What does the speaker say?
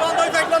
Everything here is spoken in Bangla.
বন্ধ হয়েছে একদম